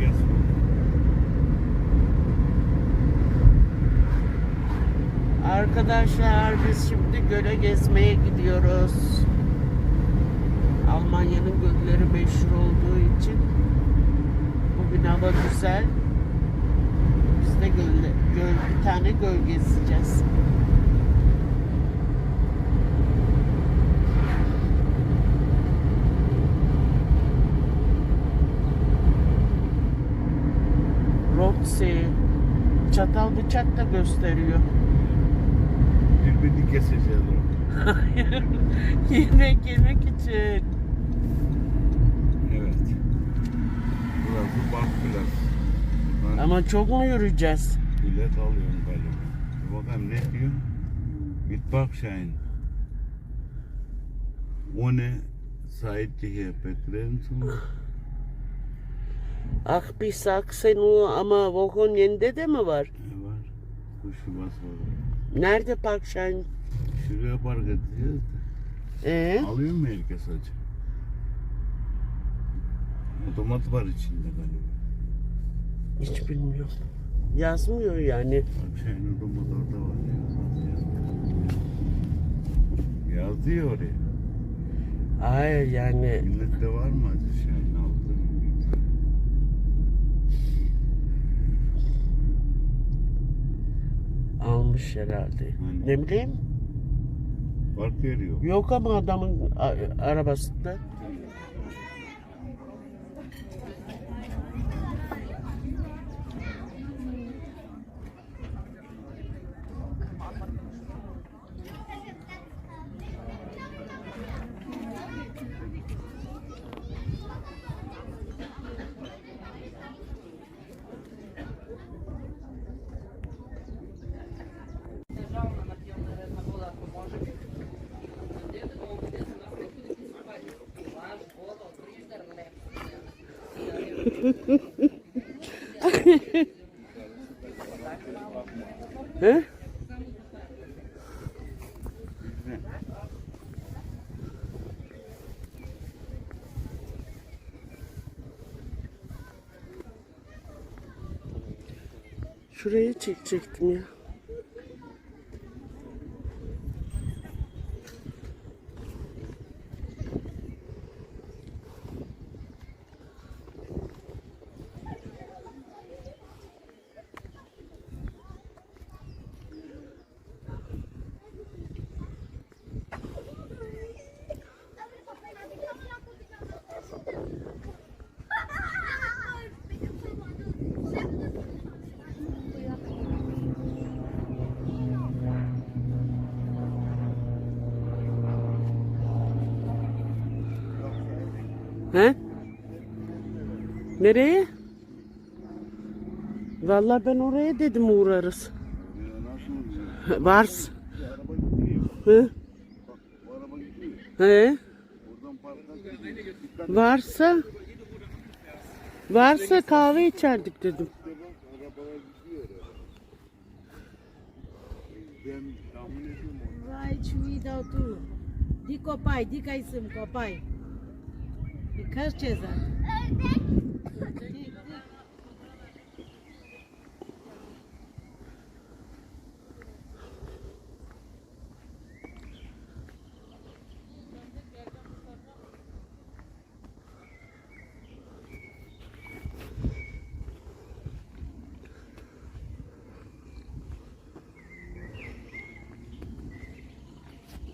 gezme. Arkadaşlar biz şimdi göle gezmeye gidiyoruz. Almanya'nın gölleri meşhur olduğu için bugün hava güzel. Biz de göl, göl, bir tane göl gezeceğiz. Roxy çatal bıçak da gösteriyor. Birbirini keseceğiz orada. Hayır. yemek yemek için. Evet. Burası bank plaz. Ben Ama çok mu yürüyeceğiz? bilet alıyorum galiba. Bir Bakalım ne diyor? Mit Parkschein. Ohne seitliche Begrenzung. Ah bir saksen o ama Vohonyen'de de mi var? Ne var? Bu şu bas var. Nerede Parkşen? Şuraya park edeceğiz de. Ee? Alıyor mu herkes acı? Otomat var içinde galiba. Hiç bilmiyorum. Yazmıyor yani. Şeyin otomat orada var. Yazıyor. Oraya. Hayır yani Millette var mı acı şeyin altı? Almış herhalde. Aynen. Ne bileyim. Park yeri yok. Yok ama adamın a- arabasında. He? Şurayı çekecektim ya. He? Nereye? Vallahi ben oraya dedim uğrarız. Vars. Hı? He? Varsa varsa kahve içerdik dedim. Vai ciuida tu. Di copai, di ca sunt copai. Birkaç ceza.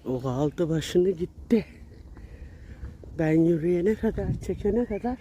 O aldı başını gitti. Ben yürüyene kadar, çekene kadar.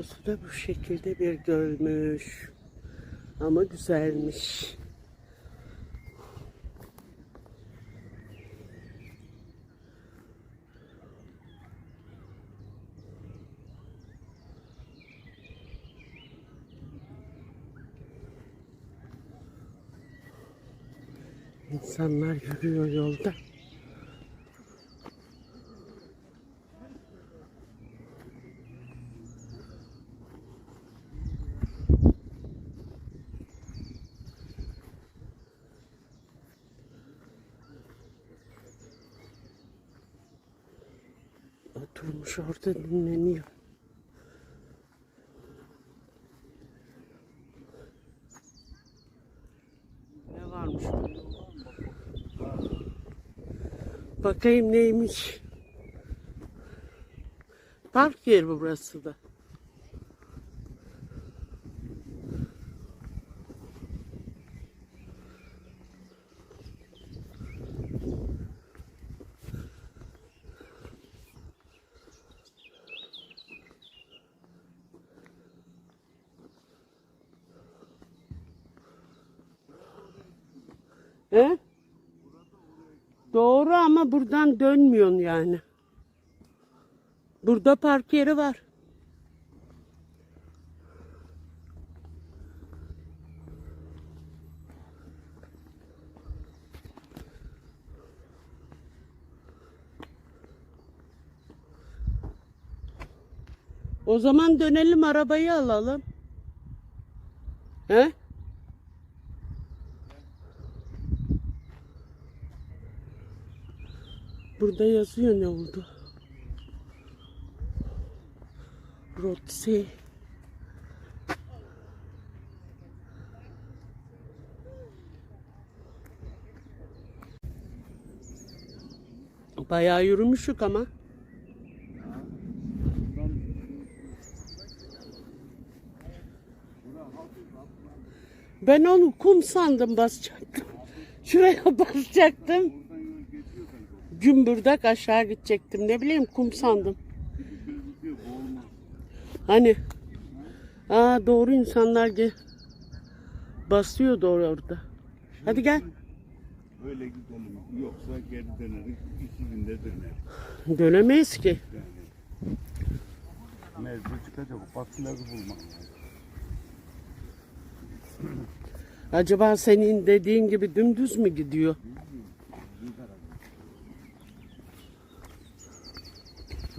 Burası da bu şekilde bir gölmüş. Ama güzelmiş. İnsanlar yürüyor yolda. Oturmuş orada dinleniyor. Ne varmış burada? Bakayım neymiş. Park yeri burası da. He? Doğru ama buradan dönmüyorsun yani. Burada park yeri var. O zaman dönelim arabayı alalım. He? Burada yazıyor ne oldu. Rotsi. Bayağı yürümüşük ama. Ben onu kum sandım basacaktım. Şuraya basacaktım. Gümbürdak aşağı gidecektim. Ne bileyim kum sandım. Hani? Aa doğru insanlar ge basıyor doğru orada. Hadi gel. Öyle gidelim. Yoksa geri döneriz. İki günde döneriz. Dönemeyiz ki. Mecbur çıkacak. Patileri bulmak lazım. Acaba senin dediğin gibi dümdüz mü gidiyor?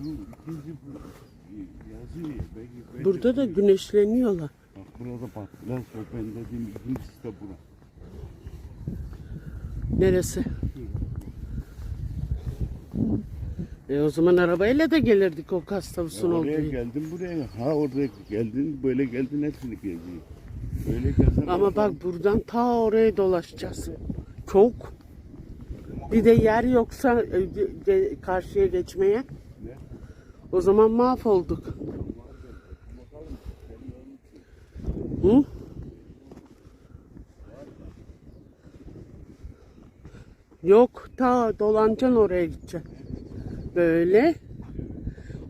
Şu ikinci. Yazıyor ya. Belki, belki Burada da güneşleniyorlar. Bak burada patiler var. Ben dediğim ikincisi de bura. Neresi? E o zaman arabayla da gelirdik o kastavusun oraya olduğu. geldim buraya. Ha oraya geldin. Böyle geldin hepsini gezdin. Böyle gelsen. Ama bak buradan ta oraya dolaşacağız. Çok. Bir de yer yoksa e, karşıya geçmeye. O zaman mahvolduk. Hı? Yok ta dolanacaksın oraya gideceksin. Böyle.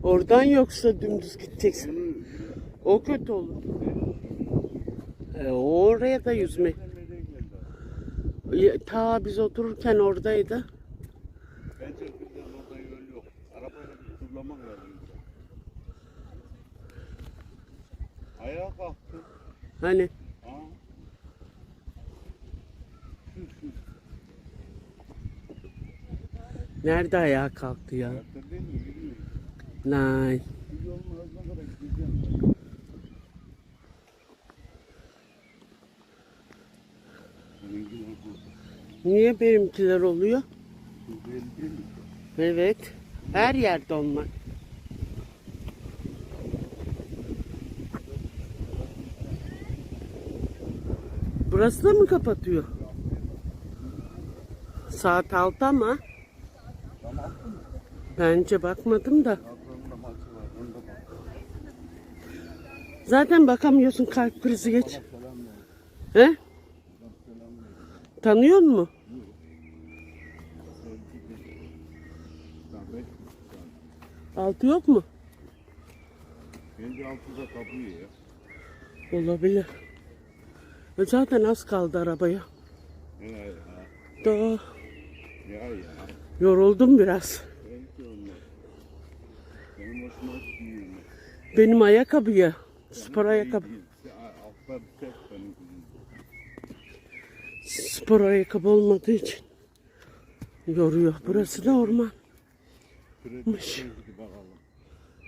Oradan yoksa dümdüz gideceksin. O kötü olur. E, oraya da yüzme. Ya, Ta biz otururken oradaydı. Bence bizden orada yol yok. Arabayla bir turlamak lazım. Ayağa kalktı. Hani Ha? Nerede ayağa kalktı ya? Lan. Niye benimkiler oluyor? Evet. Her yerde onlar. Burası da mı kapatıyor? Saat 6 ama. Bence bakmadım da. Zaten bakamıyorsun kalp krizi geç. He? Tanıyor mu? Altı yok mu? Bence altıda kapıyor ya. Olabilir. Zaten az kaldı arabaya. Ya. Daha yoruldum biraz. Benim. Benim ayakkabıya, spor ayakkabı, spor ayakkabı olmadığı için yoruyor. Burası da orman. Pratik gibi bakalım.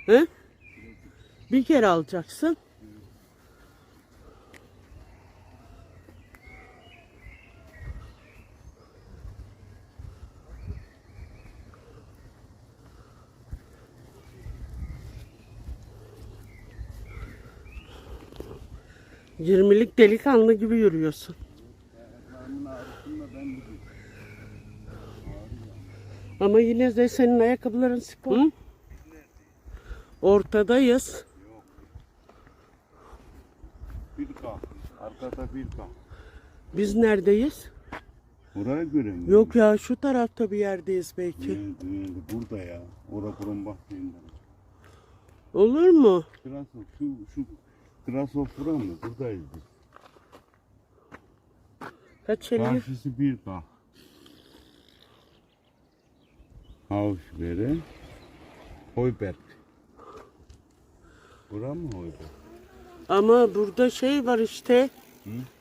He? Bir kere alacaksın. Yirmilik delikanlı gibi yürüyorsun. Ama yine de senin ayakkabıların spor. Hı? Ortadayız. Bir kal. Arkada bir kal. Biz neredeyiz? Buraya göre mi? Yok ya şu tarafta bir yerdeyiz belki. Burada ya. Ora buram bakmayın. Olur mu? Krasov şu şu Krasov bura mı? Buradayız biz. Kaç elli? Karşısı bir kal. Hausberge. Heuberg. Bura mı Heuberg? Ama burada şey var işte.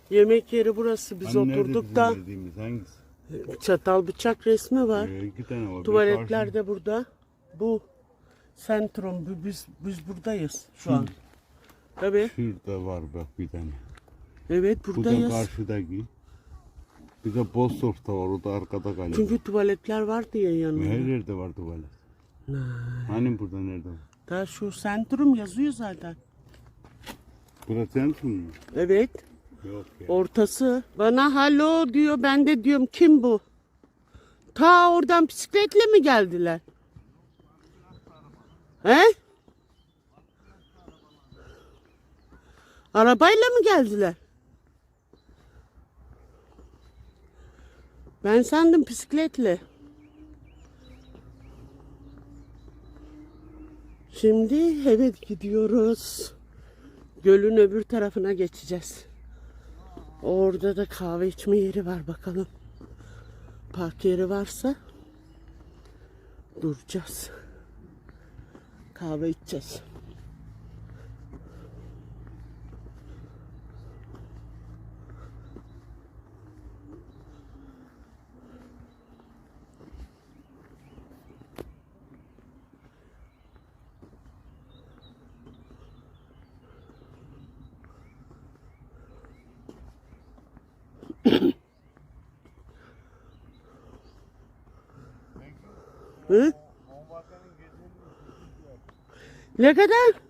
Yemek yeri burası. Biz Hani nerede oturduk bizim da verdiğimiz hangisi? çatal bıçak resmi var. Ee, iki tane var. Tuvaletler de burada. Bu sentrum. bu- Biz biz buradayız şu an. Tabii. Şurada var bak bir tane. Evet Bu da karşıdaki. Bir de Bostorf'ta var. O da arkada galiba. Çünkü tuvaletler var diye Her yanında. yerde var tuvalet. Hani burada nerede var? Daha şu sentrum yazıyor zaten. Burası sensin mi? Evet. Yok ya. Ortası. Bana halo diyor. Ben de diyorum kim bu? Ta oradan bisikletle mi geldiler? He? Arabayla mı geldiler? Ben sandım bisikletle. Şimdi evet gidiyoruz. Gölün öbür tarafına geçeceğiz. Orada da kahve içme yeri var bakalım. Park yeri varsa duracağız. Kahve içeceğiz. Hı? Ne kadar?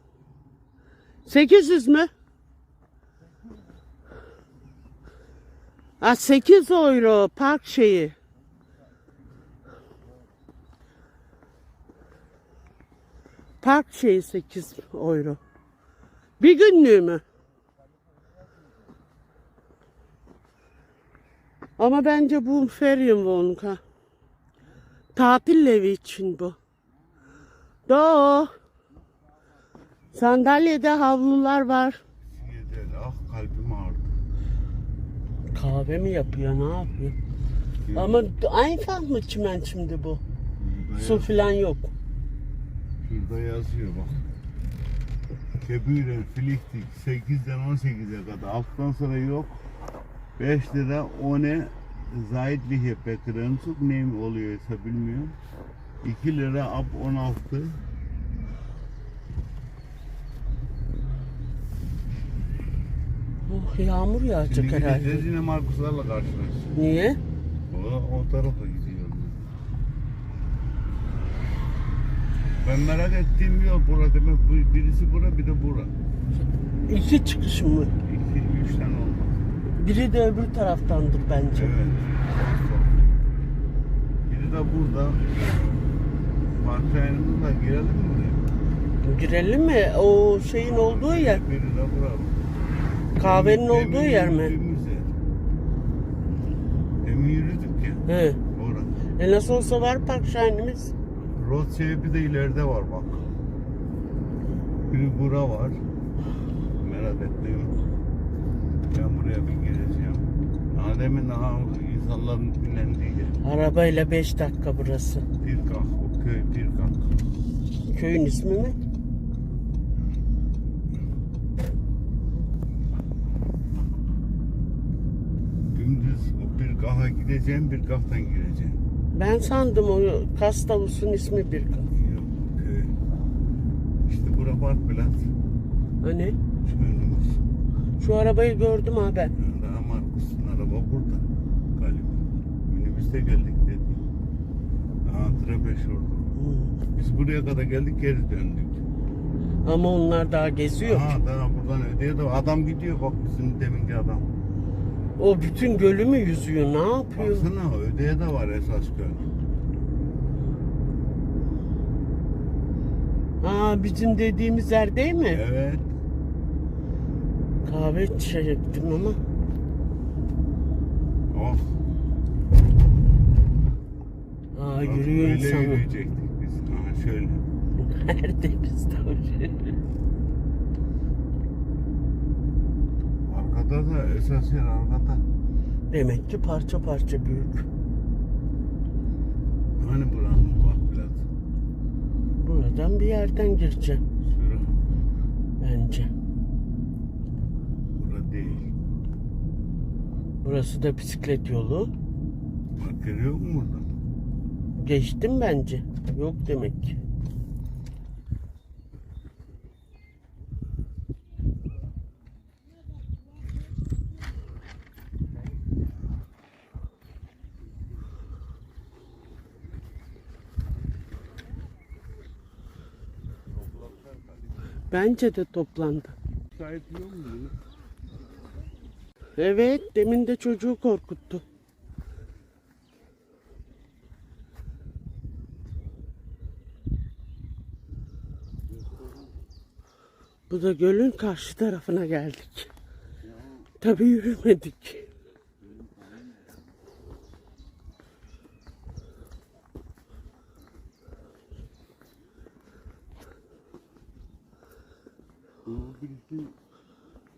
800 mü? Ha 8 euro park şeyi. Park şeyi 8 euro. Bir günlüğü mü? Ama bence bu Ferienwohnung Tatil evi için bu. Do. Sandalyede havlular var. Yeter. Ah kalbim ağrıdı. Kahve mi yapıyor ne yapıyor? Ama einfach mı çimen şimdi bu? Şurada, Su filan yok. şurada yazıyor bak. Kebüren filiktik 8'den 18'e kadar. Alttan sonra yok. 5 lira o ne? Zeitliche Begrenzung ne oluyorsa bilmiyorum. 2 lira ab 16. Oh, yağmur yağacak Şimdi herhalde. gideceğiz yine Markuslarla karşılaşacağız. Niye? O, o tarafa gidiyor. Ben merak ettiğim yol bura demek birisi bura bir de bura. İki çıkış mı? İki, üç tane olmaz. Biri de öbür taraftandır bence. Evet. Biri de burada. Parkayımızla girelim mi buraya? Girelim mi? O şeyin olduğu yer. Biri de bura. Kahvenin Demin olduğu yer mi? Demin yürüdük ya. He. Orada. E nasıl olsa var park şahinimiz. Road bir de ileride var bak. Biri bura var. Merak ettim. Ben buraya bir gireceğim. Adem'in aha insanların dinlendiği yer. Arabayla 5 dakika burası. Pirkak, o köy Pirkak. Köyün ismi mi? Gündüz o Pirkak'a gideceğim, Pirkak'tan gireceğim. Ben sandım o Kastavus'un ismi bir Yok, köy. İşte bura Plaza. Hani? Şu önümüz. Şu arabayı gördüm ha ben. Daha Markus'un araba burada. Galiba. Minibüste geldik dedi. Aha Trabeş orada. Biz buraya kadar geldik geri döndük. Ama onlar daha geziyor. Aha daha buradan ödeye de adam gidiyor bak bizim deminki adam. O bütün gölü mü yüzüyor? Ne yapıyor? Baksana ödeye de var esas göl. Aa bizim dediğimiz yer değil mi? Evet. Kahve içecektim ama. Oh. Aa bak yürüyor böyle insanı. yürüyecektik biz. Aha şöyle. Nerede biz de Arkada da esas yer arkada. Demek ki parça parça büyük. Hani buranın bak biraz. Buradan bir yerden gireceğim Şura. bence. Bura değil. Burası da bisiklet yolu. Bak görüyor musun burada? Geçtim bence. Yok demek ki. Bence de toplandı. Sahip yok mu? Evet, demin de çocuğu korkuttu. Bu da gölün karşı tarafına geldik. Tabii yürümedik.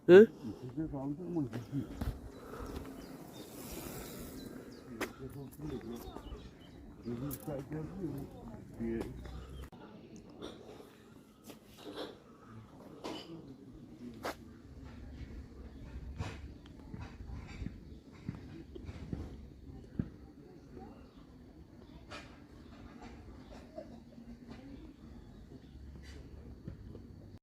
Hı?